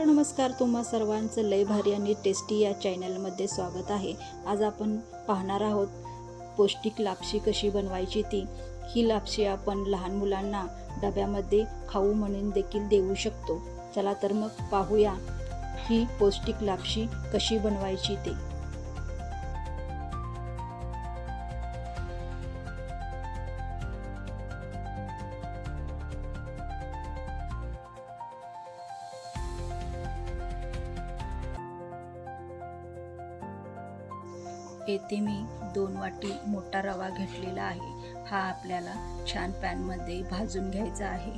Hello नमस्कार. तुम्हा सर्वांचं लय भारी आणि टेस्टी या चॅनलमध्ये स्वागत आहे. आज आपण पाहणार आहोत पौष्टिक लापशी कशी बनवायची ती. ही लापशी आपण लहान मुलांना डब्यामध्ये खाऊ म्हणून देखील देऊ शकतो. चला तर मग पाहूया ही पौष्टिक लापशी कशी बनवायची ते. येथे मी दोन वाटी मोठा रवा घेतलेला आहे. हा आपल्याला छान पॅनमध्ये भाजून घ्यायचा आहे.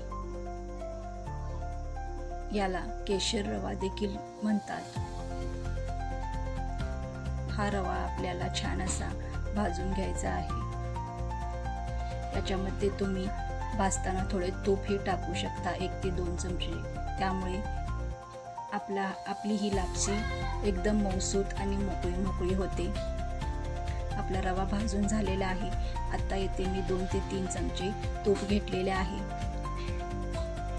याला केशर रवा देखील म्हणतात. हा रवा आपल्याला छान असा भाजून घ्यायचा आहे. याच्यामध्ये तुम्ही भाजताना थोडे तूपही टाकू शकता एक ते दोन चमचे. त्यामुळे आपला आपली ही लापसी एकदम मौसूत आणि मोकळी मोकळी होते. आपला रवा भाजून झालेला आहे. आता येथे मी दोन ते तीन चमचे तूप घेतलेले आहे.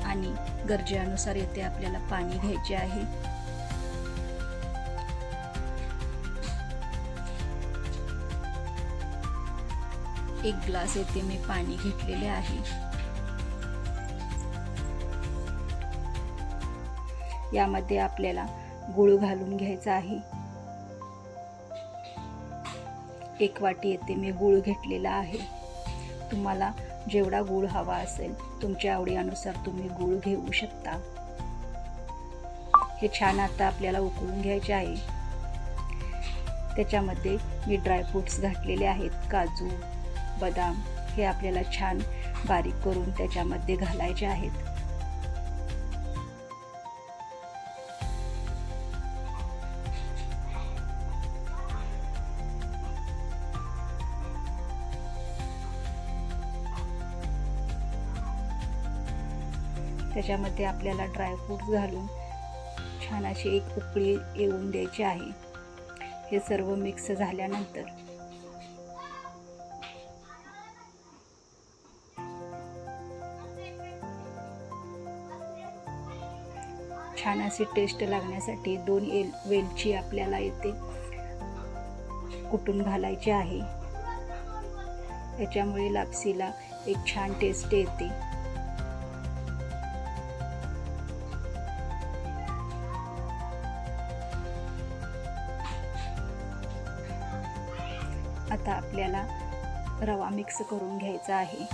आणि गरजेनुसार येथे आपल्याला पाणी घ्यायचे आहे. एक ग्लास येथे मी पाणी घेतलेले आहे. यामध्ये आपल्याला गुळ घालून घ्यायचा आहे. एक वाटी येथे मी गूळ घेतलेला आहे. तुम्हाला जेवढा गूळ हवा असेल तुमच्या आवडीनुसार तुम्ही गूळ घेऊ शकता. हे छान आता आपल्याला उकळून घ्यायचे आहे. त्याच्यामध्ये मी ड्रायफ्रूट्स घातलेले आहेत काजू बदाम हे आपल्याला छान बारीक करून त्याच्यामध्ये घालायचे आहेत. त्याच्यामध्ये आपल्याला ड्रायफ्रूट्स घालून छान अशी एक उकळी येऊन द्यायची आहे. हे सर्व मिक्स झाल्यानंतर. छान अशी टेस्ट लागण्यासाठी दोन एल वेलची आपल्याला येते कुटून घालायची आहे. त्याच्यामुळे लापसीला एक छान टेस्ट येते. आता आपल्याला रवा मिक्स करून घ्यायचा आहे.